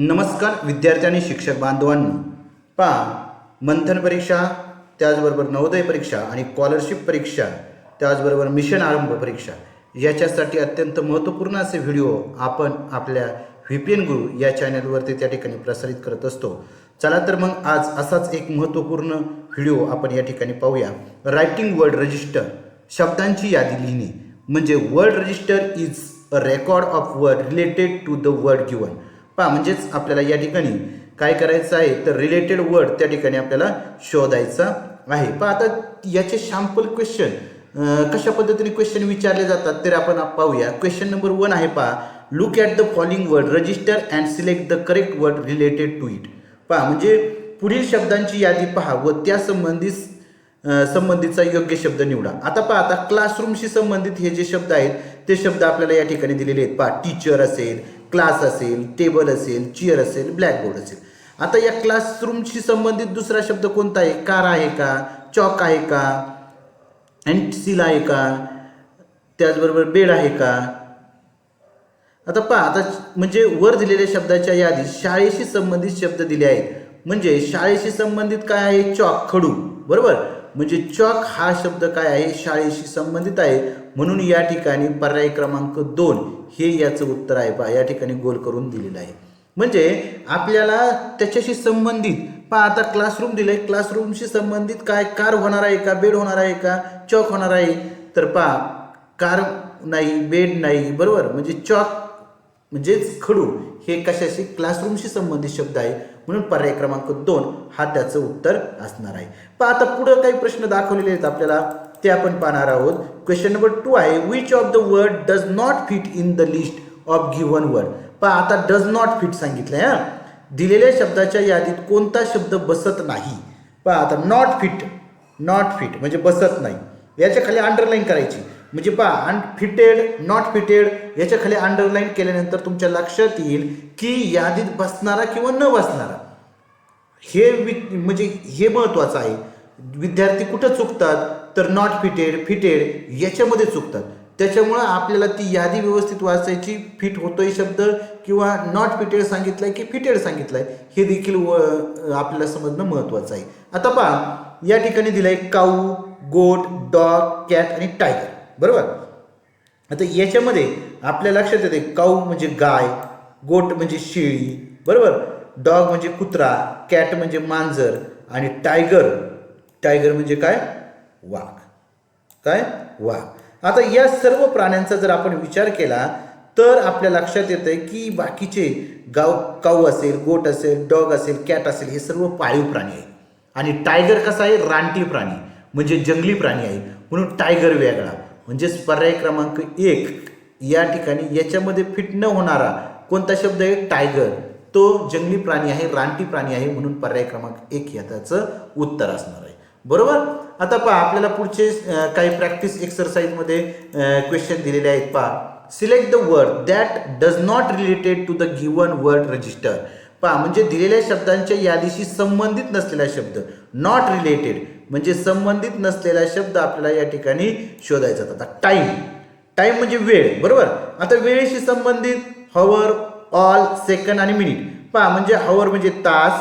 नमस्कार विद्यार्थी आणि शिक्षक बांधवांनो. पहा मंथन परीक्षा त्याचबरोबर नवोदय परीक्षा आणि स्कॉलरशिप परीक्षा त्याचबरोबर मिशन आरंभ परीक्षा. याच्यासाठी अत्यंत महत्त्वपूर्ण असे व्हिडिओ आपण आपल्या व्ही पी एन गुरु या चॅनलवरती त्या ठिकाणी प्रसारित करत असतो. चला तर मग आज असाच एक महत्त्वपूर्ण व्हिडिओ आपण या ठिकाणी पाहूया. रायटिंग वर्ड रजिस्टर शब्दांची यादी लिहिणे. म्हणजे word register is a record of word related to the word given पहा म्हणजेच आपल्याला या ठिकाणी काय करायचं आहे तर रिलेटेड वर्ड त्या ठिकाणी आपल्याला शोधायचा आहे. पहा आता याचे शॅम्पल क्वेश्चन कशा पद्धतीने क्वेश्चन विचारले जातात तर आपण पाहूया. क्वेश्चन नंबर वन आहे पहा look at the following word register and select the correct word related to it पहा म्हणजे पुढील शब्दांची यादी पहा व त्या संबंधित संबंधितचा संबंधीचा योग्य शब्द निवडा. आता पहा आता क्लासरूमशी संबंधित हे जे शब्द आहेत ते शब्द आपल्याला या ठिकाणी दिलेले आहेत. पहा टीचर असेल क्लास असेल टेबल असेल चेअर असेल ब्लॅकबोर्ड असेल. आता या क्लासरूमशी संबंधित दुसरा शब्द कोणता आहे? कार आहे का? चॉक आहे का? अँटसील आहे का? त्याचबरोबर बेड आहे का? आता पहा आता म्हणजे वर दिलेल्या शब्दाच्या यादीत शाळेशी संबंधित शब्द दिले आहेत. म्हणजे शाळेशी संबंधित काय आहे? चॉक खडू. बरोबर? म्हणजे चॉक हा शब्द काय आहे? शाळेशी संबंधित आहे. म्हणून या ठिकाणी पर्याय क्रमांक दोन हे याचं उत्तर आहे पहा. या ठिकाणी गोल करून दिलेलं आहे. म्हणजे आपल्याला त्याच्याशी संबंधित पहा आता क्लासरूम दिलंय. क्लासरूमशी संबंधित काय? कार होणार आहे का? बेड होणार आहे का? चॉक होणार आहे. तर पहा कार नाही बेड नाही बरोबर? म्हणजे चॉक म्हणजेच खडू हे कशाशी? क्लासरूमशी संबंधित शब्द आहे. म्हणून पर्याय क्रमांक दोन हा त्याचं उत्तर असणार आहे. पण आता पुढं काही प्रश्न दाखवलेले आहेत आपल्याला. ते आपण पाहणार आहोत. क्वेश्चन नंबर टू आहे which of the word does not fit in the list of given word पण आता डज नॉट फिट सांगितलंय हा. दिलेल्या शब्दाच्या यादीत कोणता शब्द बसत नाही? पण आता नॉट फिट नॉट फिट म्हणजे बसत नाही. याच्या खाली अंडरलाईन करायची. म्हणजे पहा अनफिटेड नॉट फिटेड याच्या खाली अंडरलाईन केल्यानंतर तुमच्या लक्षात येईल की यादीत बसणारा किंवा न बसणारा. हे वि म्हणजे हे महत्त्वाचं आहे. विद्यार्थी कुठं चुकतात? तर नॉट फिटेड फिटेड याच्यामध्ये चुकतात. त्याच्यामुळं आपल्याला ती यादी व्यवस्थित वाचायची फिट होतोय शब्द किंवा नॉट फिटेड सांगितलंय की फिटेड सांगितलंय हे देखील व आपल्याला समजणं महत्त्वाचं आहे. आता पहा या ठिकाणी दिलंय काऊ गोट डॉग कॅट आणि टायगर. बरोबर? आता याच्यामध्ये आपल्या लक्षात येते काऊ म्हणजे गाय गोट म्हणजे शेळी बरोबर? डॉग म्हणजे कुत्रा कॅट म्हणजे मांजर आणि टायगर. टायगर म्हणजे काय? वाघ. काय? वाघ. आता या सर्व प्राण्यांचा जर आपण विचार केला तर आपल्या लक्षात येतं की बाकीचे गाव काऊ असेल गोट असेल डॉग असेल कॅट असेल हे सर्व पाळीव प्राणी आहे आणि टायगर कसा आहे? रानटी प्राणी म्हणजे जंगली प्राणी आहे म्हणून टायगर वेगळा. म्हणजेच पर्याय क्रमांक एक या ठिकाणी याच्यामध्ये फिट न होणारा कोणता शब्द आहे? टायगर तो जंगली प्राणी आहे रानटी प्राणी आहे म्हणून पर्याय क्रमांक एक या त्याचं उत्तर असणार आहे. बरोबर? आता पहा आपल्याला पुढचे काही प्रॅक्टिस एक्सरसाइजमध्ये क्वेश्चन दिलेले आहेत. पहा select the word that does not related to the given word register पहा म्हणजे दिलेल्या शब्दांच्या यादीशी संबंधित नसलेला शब्द नॉट रिलेटेड म्हणजे संबंधित नसलेला शब्द आपल्याला या ठिकाणी शोधायचा आता टाईम टाईम म्हणजे वेळ बरोबर? आता वेळेशी संबंधित हवर ऑल सेकंड आणि मिनिट पहा म्हणजे हवर म्हणजे तास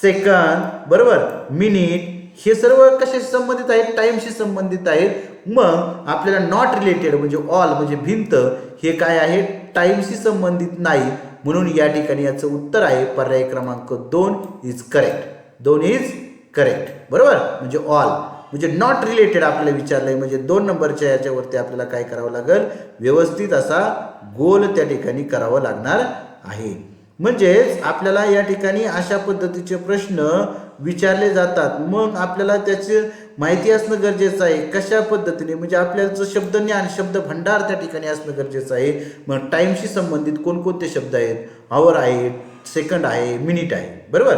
सेकंद बरोबर? मिनिट हे सर्व कशाशी संबंधित आहेत? टाईमशी संबंधित आहेत. मग आपल्याला नॉट रिलेटेड म्हणजे ऑल म्हणजे भिंत हे काय आहे? टाईमशी संबंधित नाही. म्हणून या ठिकाणी याचं उत्तर आहे पर्याय क्रमांक दोन इज करेक्ट दोन इज करेक्ट बरोबर? म्हणजे ऑल म्हणजे नॉट रिलेटेड आपल्याला विचारलंय म्हणजे दोन नंबरच्या याच्यावरती आपल्याला काय करावं लागेल? व्यवस्थित असा गोल त्या ठिकाणी करावा लागणार आहे. म्हणजेच आपल्याला या ठिकाणी अशा पद्धतीचे प्रश्न विचारले जातात. मग आपल्याला त्याची माहिती असणं गरजेचं आहे. कशा पद्धतीने? म्हणजे आपल्याचं शब्द ज्ञान शब्द भंडार त्या ठिकाणी असणं गरजेचं आहे. मग टाईमशी संबंधित कोणकोणते शब्द आहेत? आवर आहे सेकंड आहे मिनिट आहे. बरोबर?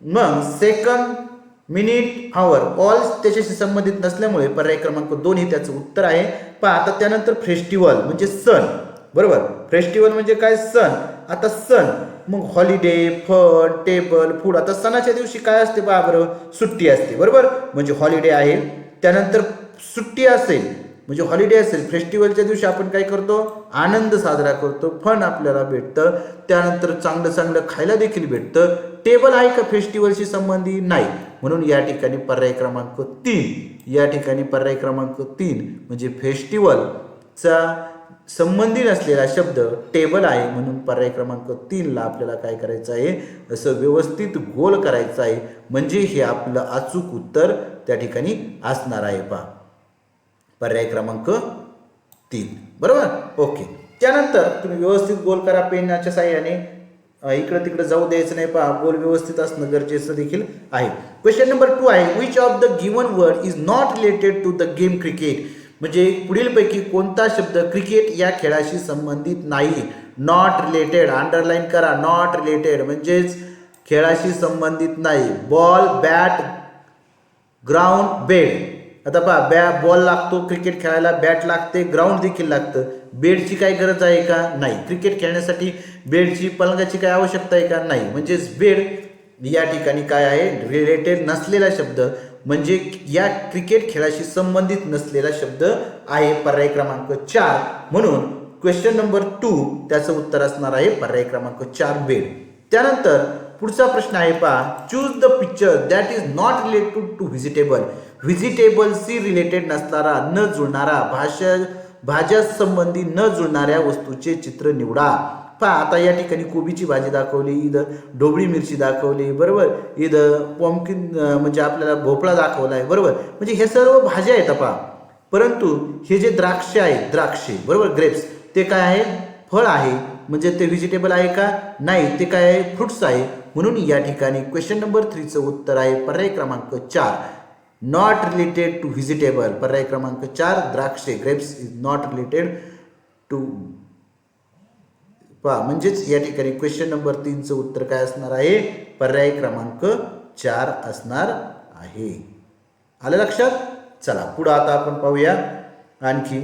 मग सेकंद मिनिट आवर ऑल त्याच्याशी संबंधित नसल्यामुळे पर्याय क्रमांक दोन हे त्याचं उत्तर आहे. पहा आता त्यानंतर फेस्टिवल म्हणजे सण. बरोबर? फेस्टिवल म्हणजे काय? सण. आता सण. मग हॉलिडे फन टेबल फूड आता सणाच्या दिवशी काय असते पहा बरं? सुट्टी असते. बरोबर? म्हणजे हॉलिडे आहे. त्यानंतर सुट्टी असेल. म्हणजे हॉलिडे असेल. फेस्टिवलच्या दिवशी आपण काय करतो? आनंद साजरा करतो. फन आपल्याला भेटतं. त्यानंतर चांगलं चांगलं खायला देखील भेटतं. टेबल आहे का फेस्टिवलशी संबंधी? नाही. म्हणून या ठिकाणी पर्याय क्रमांक तीन या ठिकाणी पर्याय क्रमांक तीन म्हणजे फेस्टिवलचा संबंधित असलेला शब्द टेबल आहे. म्हणून पर्याय क्रमांक तीनला आपल्याला काय करायचं आहे? असं व्यवस्थित गोल करायचं आहे. म्हणजे हे आपलं अचूक उत्तर त्या ठिकाणी असणार आहे पा पर्याय क्रमांक तीन. बरोबर? ओके. त्यानंतर तुम्ही व्यवस्थित गोल करा पेनाच्या साह्याने. इकडं तिकडं जाऊ द्यायचं नाही पहा गोल व्यवस्थित असणं गरजेचं देखील आहे. क्वेश्चन नंबर टू आहे which of the given word is not related to the game cricket म्हणजे पुढीलपैकी कोणता शब्द क्रिकेट या खेळाशी संबंधित नाही? नॉट रिलेटेड अंडरलाईन करा नॉट रिलेटेड म्हणजेच खेळाशी संबंधित नाही. बॉल बॅट ग्राउंड बेड आता पहा बॅ बॉल लागतो क्रिकेट खेळायला बॅट लागते ग्राउंड देखील लागतं. बेडची काय गरज आहे का? नाही. क्रिकेट खेळण्यासाठी बेडची पलंगाची काय आवश्यकता आहे का? नाही. म्हणजेच बेड या ठिकाणी काय आहे? रिलेटेड नसलेला शब्द. म्हणजे या क्रिकेट खेळाशी संबंधित नसलेला शब्द आहे पर्याय क्रमांक चार. म्हणून क्वेश्चन नंबर टू त्याचं उत्तर असणार आहे पर्याय क्रमांक चार बेड त्यानंतर पुढचा प्रश्न आहे पहा. Choose the picture that is not related to vegetable व्हिजिटेबल्सशी related नसणारा न जुळणारा भाषा भाज्या संबंधी न जुळणाऱ्या वस्तूचे चित्र निवडा. पहा आता या ठिकाणी कोबीची भाजी दाखवली इथं ढोबळी मिरची दाखवली बरोबर? इथं पॉम्किन म्हणजे आपल्याला भोपळा दाखवला आहे बरोबर? म्हणजे हे सर्व भाज्या आहेत पहा. परंतु हे जे द्राक्ष आहेत द्राक्षे बरोबर? ग्रेप्स ते काय आहे? फळ आहे. म्हणजे ते व्हेजिटेबल आहे का? नाही ते काय आहे? फ्रुट्स आहे. म्हणून या ठिकाणी क्वेश्चन नंबर थ्रीचं उत्तर आहे. पर्याय क्रमांक चार. नॉट रिलेटेड टू व्हिजिटेबल पर्याय क्रमांक चार द्राक्षे. Grapes is not related to पहा म्हणजेच या ठिकाणी क्वेश्चन नंबर तीनचं उत्तर काय असणार आहे? पर्याय क्रमांक चार असणार आहे. आलं लक्षात? चला पुढं आता आपण पाहूया. आणखी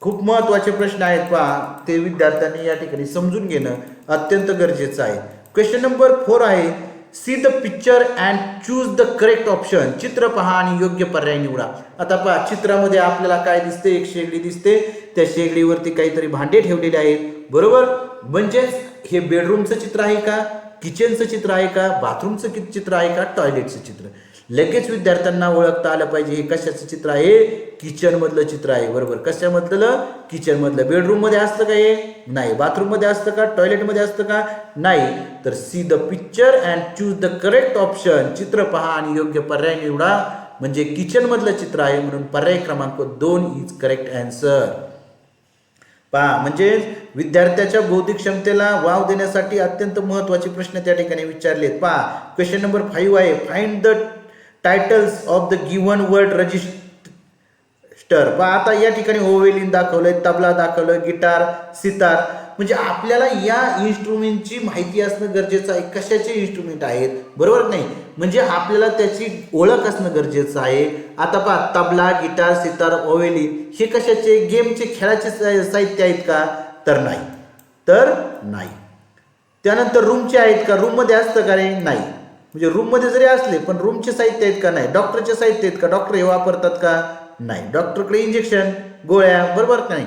खूप महत्त्वाचे प्रश्न आहेत पहा. ते विद्यार्थ्यांनी या ठिकाणी समजून घेणं अत्यंत गरजेचं आहे. क्वेश्चन नंबर फोर आहे. See the picture and choose the correct option चित्र पहा आणि योग्य पर्याय निवडा. आता पहा चित्रामध्ये आपल्याला काय दिसते? एक शेगडी दिसते. त्या शेगडीवरती काहीतरी भांडे ठेवलेले आहेत. बरोबर? म्हणजेच हे बेडरूमचं चित्र आहे का? किचनचं चित्र आहे का? बाथरूमचं चित्र आहे का? टॉयलेटचं चित्र. लगेच विद्यार्थ्यांना ओळखता आलं पाहिजे. हे कशाचं चित्र आहे? किचनमधलं चित्र आहे. बरोबर. कशामधलं किचनमधलं बेडरूममध्ये असतं का हे? नाही. बाथरूममध्ये असतं का? टॉयलेटमध्ये असतं का? नाही. तर see the picture and choose the correct option चित्र पहा आणि योग्य पर्याय निवडा. म्हणजे किचनमधलं चित्र आहे म्हणून पर्याय क्रमांक दोन इज करेक्ट अँसर पहा म्हणजे विद्यार्थ्याच्या बौद्धिक क्षमतेला वाव देण्यासाठी अत्यंत महत्त्वाचे प्रश्न त्या ठिकाणी विचारलेत. पहा क्वेश्चन नंबर फाईव्ह आहे. Find the titles of the given word register व आता या ठिकाणी ओवेलिन दाखवलंय तबला दाखवलं गिटार सितार. म्हणजे आपल्याला या इन्स्ट्रुमेंटची माहिती असणं गरजेचं आहे. कशाचे इन्स्ट्रुमेंट आहेत? बरोबर नाही? म्हणजे आपल्याला त्याची ओळख असणं गरजेचं आहे. आता पहा तबला गिटार सितार ओवेलिन हे कशाचे गेमचे खेळाचे सा- साहित्य आहेत का? तर नाही. तर नाही. त्यानंतर रूमचे आहेत का? रूममध्ये असतं का रे? नाही. म्हणजे रूममध्ये जरी असले पण रूमचे साहित्य आहेत का नाही? डॉक्टरचे साहित्य आहेत का? डॉक्टर हे वापरतात का? नाही. डॉक्टरकडे इंजेक्शन गोळ्या बरोबर का नाही?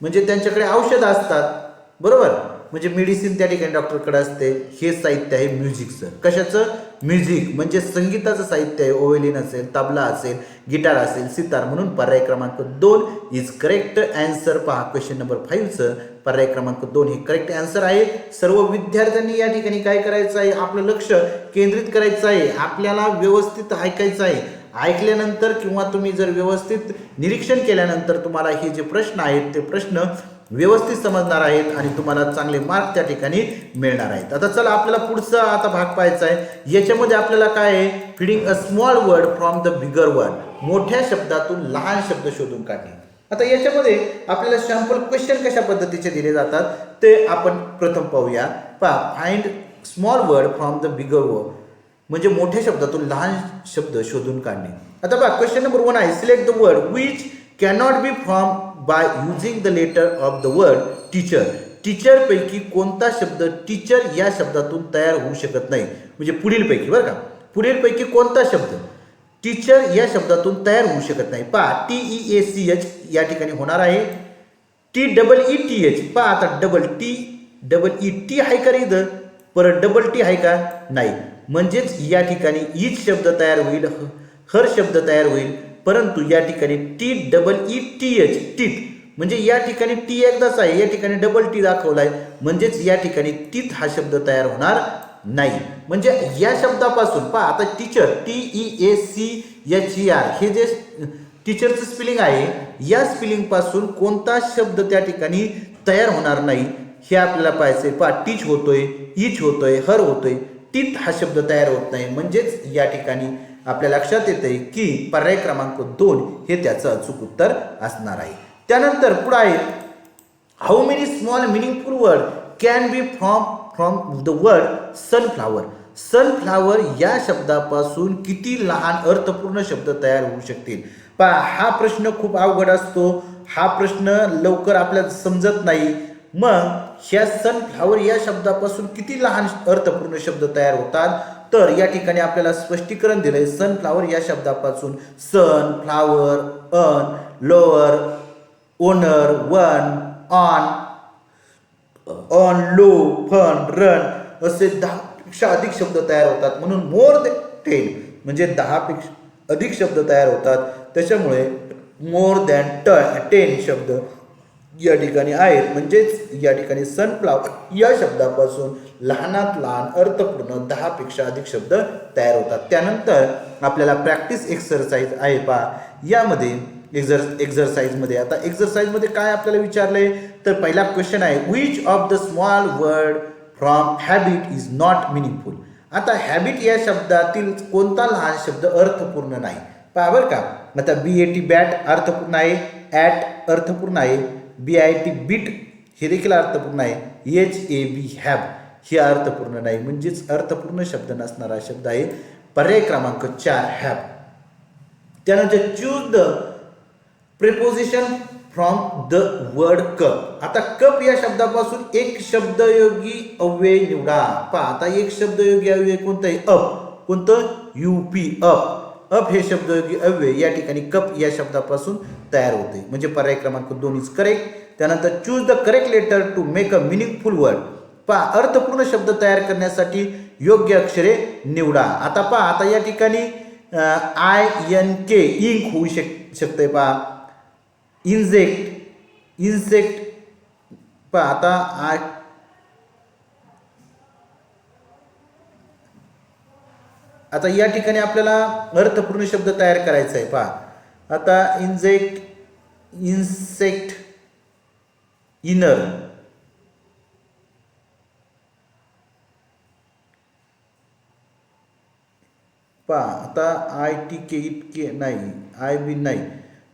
म्हणजे त्यांच्याकडे औषधं असतात. बरोबर? म्हणजे मेडिसिन त्या ठिकाणी डॉक्टरकडे असते. हे साहित्य आहे म्युझिकचं कशाचं? म्युझिक म्हणजे संगीताचं साहित्य आहे. ओवेलिन असेल तबला असेल गिटार असेल सितार म्हणून पर्याय क्रमांक दोन इज करेक्ट अँसर पहा क्वेश्चन नंबर फाईव्हचं पर्याय क्रमांक दोन हे करेक्ट अँसर आहे. सर्व विद्यार्थ्यांनी या ठिकाणी काय करायचं आहे? आपलं लक्ष केंद्रित करायचं आहे. आपल्याला व्यवस्थित ऐकायचं आहे. ऐकल्यानंतर किंवा तुम्ही जर व्यवस्थित निरीक्षण केल्यानंतर तुम्हाला हे जे प्रश्न आहेत ते प्रश्न व्यवस्थित समजणार आहेत आणि तुम्हाला चांगले मार्क त्या ठिकाणी मिळणार आहेत. आता चला आपल्याला पुढचा आता भाग पाहायचा आहे. याच्यामध्ये आपल्याला काय आहे? Finding a small word from the bigger word मोठ्या शब्दातून लहान शब्द शोधून काढणे. आता याच्यामध्ये आपल्याला सॅम्पल क्वेश्चन कशा पद्धतीचे दिले जातात? ते आपण प्रथम पाहूया. पहा find small word from the bigger word म्हणजे मोठ्या शब्दातून लहान शब्द शोधून काढणे. आता पहा क्वेश्चन नंबर वन आहे. Select the word which cannot be form by using the letter of the word teacher टीचरपैकी कोणता शब्द टीचर या शब्दातून तयार होऊ शकत नाही. म्हणजे पुढीलपैकी बरं का? पुढीलपैकी कोणता शब्द? टीचर या शब्दातून तयार होऊ शकत नाही. पहा T E A C H या ठिकाणी होणार आहे. T double E T H पहा आता double T double E T आहे का रे इथं? परत डबल टी आहे का? नाही. म्हणजेच या ठिकाणी ईच शब्द तयार होईल ह- हर शब्द तयार होईल. परंतु या ठिकाणी T double E T H teeth म्हणजे या ठिकाणी टी एकदाच आहे या ठिकाणी डबल टी दाखवला आहे म्हणजेच या ठिकाणी तीत हा शब्द तयार होणार नाही. म्हणजे या शब्दापासून पहा आता teacher T E A C H E R हे जे टीचरचं स्पेलिंग आहे या स्पेलिंगपासून कोणता शब्द त्या ठिकाणी तयार होणार नाही हे आपल्याला पाहायचंय. पहा टीच होतोय इच होतोय हर होतोय. टीत हा शब्द तयार होत नाही. म्हणजेच या ठिकाणी आपल्या लक्षात येते की पर्याय क्रमांक दोन हे त्याचं अचूक उत्तर असणार आहे. त्यानंतर पुढे आहे how many small meaningful word can be from from the word sunflower sunflower या शब्दापासून किती लहान अर्थपूर्ण शब्द तयार होऊ शकतील? पहा हा प्रश्न खूप अवघड असतो. हा प्रश्न लवकर आपल्याला समजत नाही. मग ह्या सनफ्लावर या शब्दापासून किती लहान अर्थपूर्ण शब्द तयार होतात? तर या ठिकाणी आपल्याला स्पष्टीकरण दिलंय. सनफ्लावर या शब्दापासून sun flower an lower owner one on on low fun run असे दहापेक्षा अधिक शब्द तयार होतात. म्हणून मोर दे टेन म्हणजे दहापेक्षा अधिक शब्द तयार होतात. त्याच्यामुळे मोर दॅन ट टेन शब्द या ठिकाणी आहेत. म्हणजेच या ठिकाणी सनफ्लावर या शब्दापासून लहानात लहान अर्थपूर्ण दहापेक्षा अधिक शब्द तयार होतात. त्यानंतर आपल्याला प्रॅक्टिस एक्सरसाइज आहे पहा. यामध्ये एक्झर एक्झरसाईजमध्ये आता एक्झरसाईजमध्ये काय आपल्याला विचारलं आहे तर पहिला क्वेश्चन आहे which of the small word from habit is not meaningful आता हॅबिट या शब्दातील कोणता लहान शब्द अर्थपूर्ण नाही? पहा बरं का. आता बी ए टी बॅट अर्थपूर्ण आहे ॲट अर्थपूर्ण आहे बी आय टी बीट हे देखील अर्थपूर्ण आहे. एच ए बी हॅब हे अर्थपूर्ण नाही. म्हणजेच अर्थपूर्ण शब्द नसणारा शब्द आहे. पर्याय क्रमांक चार हॅब त्यानंतर choose the preposition from the word cup आता कप या शब्दापासून एक शब्दयोगी अव्यय निवडा. पहा आता एक शब्दयोगी अव्यय कोणतं आहे? अप कोणतं? यू पी अप अप हे शब्दयोगी अव्यय या ठिकाणी कप या शब्दापासून तयार होते. म्हणजे पर्याय क्रमांक दोन इज करेक्ट त्यानंतर choose the correct letter to make a meaningful word पहा अर्थपूर्ण शब्द तयार करण्यासाठी योग्य अक्षरे निवडा. आता पहा आता या ठिकाणी आय एन के इंक होऊ शक शकते पहा. इन्झेक्ट इन्सेक्ट पहा आता आय आता या ठिकाणी आपल्याला अर्थपूर्ण शब्द तयार करायचा आहे पहा. आता इन्जेक्ट इन्सेक्ट इनर पहा आता आय टी के इतके नाही आय बी नाही.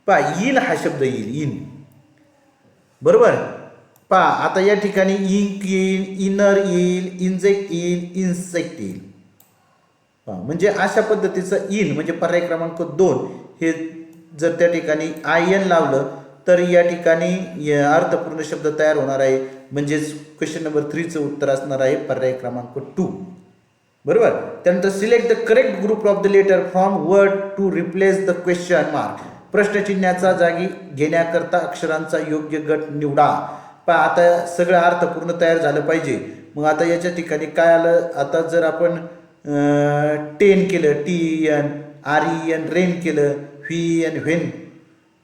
पहा इन हा शब्द येईल इन बरोबर? पहा आता या ठिकाणी इंक येईल इनर येईल इंजेक्ट येईल इन्सेक्ट येईल. म्हणजे अशा पद्धतीचं इन म्हणजे पर्याय क्रमांक दोन हे जर त्या ठिकाणी आय एन लावलं तर या ठिकाणी य- अर्थपूर्ण शब्द तयार होणार आहे. म्हणजेच क्वेश्चन नंबर थ्रीचं उत्तर असणार आहे पर्याय क्रमांक टू बरोबर? त्यानंतर select the correct group of the letter from word to replace the question mark प्रश्नचिन्हाचा जागी घेण्याकरता अक्षरांचा योग्य गट निवडा. पण आता सगळं अर्थपूर्ण तयार झालं पाहिजे. मग आता याच्या ठिकाणी काय आलं? आता जर आपण टेन केलं T N R E N ren केलं V N ven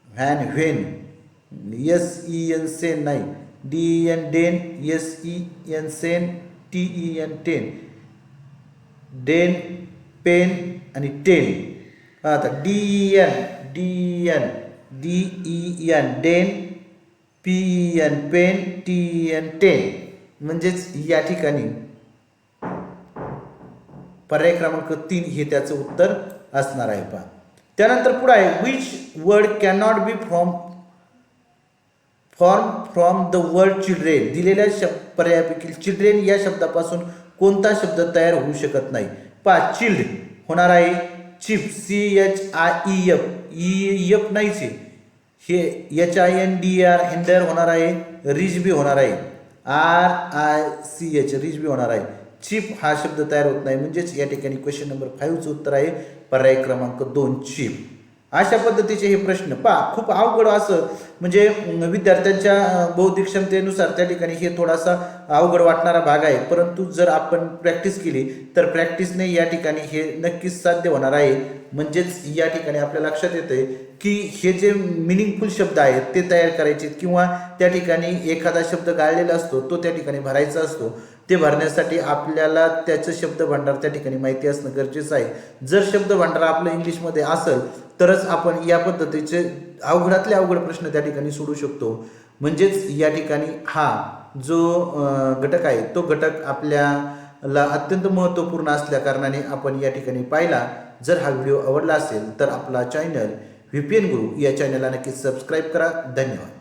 van ven S E N sen नाही D E N S E N sen T E N ten den pen आणि टेन आता D N D N D E N den P N pen T N ten म्हणजेच या ठिकाणी पर्याय क्रमांक तीन हे त्याचं उत्तर असणार आहे पहा. त्यानंतर पुढे आहे which word cannot be from form from the word children दिलेल्या शब्द पर्यायापैकी चिल्ड्रेन या शब्दापासून कोणता शब्द तयार होऊ शकत नाही? पहा चिल्ड होणार आहे chief C H I E F E F नाहीच हे H I N D R hinder होणार आहे रिज बी होणार आहे. R I C H rich बी होणार आहे. चीप हा शब्द तयार होत नाही. म्हणजेच या ठिकाणी क्वेश्चन नंबर फाईव्हचं उत्तर आहे पर्याय क्रमांक दोन चीप. अशा पद्धतीचे हे प्रश्न पहा. खूप अवघड असं म्हणजे विद्यार्थ्यांच्या बौद्धिक क्षमतेनुसार त्या ठिकाणी हे थोडासा अवघड वाटणारा भाग आहे. परंतु जर आपण प्रॅक्टिस केली तर प्रॅक्टिसने या ठिकाणी हे नक्कीच साध्य होणार आहे. म्हणजेच या ठिकाणी आपल्या लक्षात येते की हे जे मिनिंगफुल शब्द आहेत ते तयार करायचे किंवा त्या ठिकाणी एखादा शब्द गाळलेला असतो तो त्या ठिकाणी भरायचा असतो. ते भरण्यासाठी आपल्याला त्याचं शब्द भांडार त्या ठिकाणी माहिती असणं गरजेचं आहे. जर शब्द भांडार आपलं इंग्लिशमध्ये असेल तरच आपण या पद्धतीचे अवघडातले अवघड प्रश्न त्या ठिकाणी सोडू शकतो. म्हणजेच या ठिकाणी हा जो घटक आहे तो घटक आपल्याला अत्यंत महत्त्वपूर्ण असल्या कारणाने आपण या ठिकाणी पाहिला. जर हा व्हिडिओ आवडला असेल तर आपला चॅनल व्ही पी एन गुरु या चॅनलला नक्की सबस्क्राईब करा. धन्यवाद.